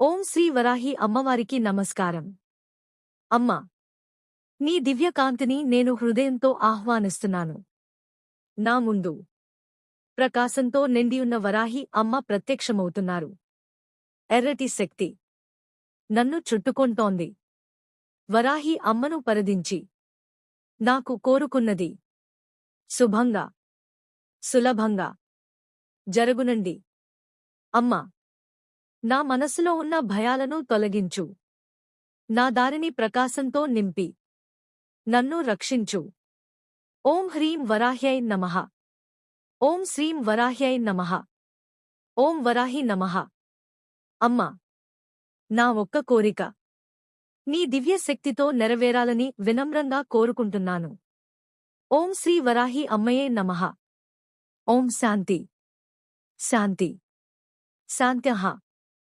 ఓం శ్రీ వరాహి అమ్మవారికి నమస్కారం. అమ్మ నీ దివ్యకాంతిని నేను హృదయంతో ఆహ్వానిస్తున్నాను. నా ముందు ప్రకాశంతో నిండియున్న వరాహి అమ్మ ప్రత్యక్షమవుతున్నారు. ఎర్రటి శక్తి నన్ను చుట్టుకొంటోంది. వరాహి అమ్మను పరదించి నాకు కోరుకున్నది శుభంగా సులభంగా జరుగునండి. అమ్మా నా మనసులో ఉన్న భయాలను తొలగించు. నా దారిని ప్రకాశంతో నింపి. నన్ను రక్షించు. ఓం హ్రీం వరాహ్యై నమః. ఓం శ్రీం వరాహ్యై నమః. ఓం వరాహి నమః. అమ్మా! నా ఒక్క కోరిక. నీ దివ్యశక్తితో నెరవేరాలని వినమ్రంగా కోరుకుంటున్నాను. ఓం శ్రీ వరాహి అమ్మయే నమః. ఓం శాంతి. శాంతి. శాంత్యః.